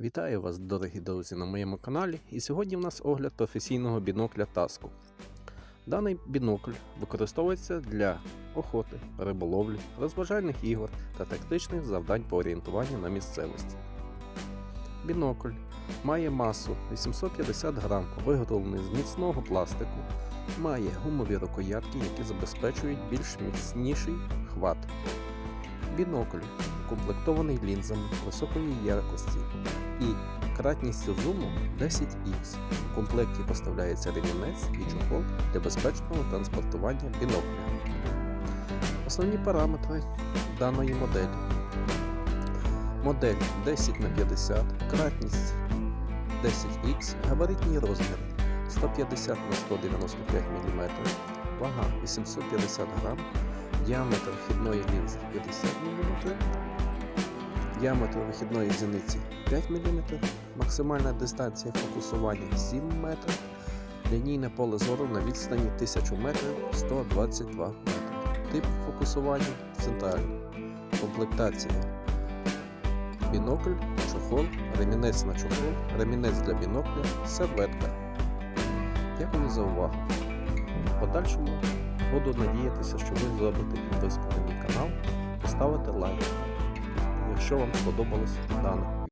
Вітаю вас, дорогі друзі, на моєму каналі. І сьогодні в нас огляд професійного бінокля Таску. Даний бінокль використовується для охоти, риболовлі, розважальних ігор та тактичних завдань по орієнтуванню на місцевості. Бінокль має масу 850 грам, виготовлений з міцного пластику, має гумові рукоятки, які забезпечують більш міцніший хват. Бінокль укомплектований лінзами високої якості і кратністю зуму 10х. У комплекті поставляється ремінець і чохол для безпечного транспортування бінокля. Основні параметри даної моделі. Модель 10 на 50, кратність 10х, габаритні розміри 150 на 195 мм, вага 850 г, діаметр вхідної лінзи 50 мм, діаметр вихідної зіниці 5 мм, максимальна дистанція фокусування 7 метрів, лінійне поле зору на відстані 1000 метрів 122 метри. Тип фокусування центральний. Комплектація. Бінокль, чохол, ремінець на чохол, ремінець для бінокля, серветка. Дякую за увагу. В подальшому буду надіятися, що ви зробите підписку на мій канал, поставите лайк, якщо вам сподобалось дане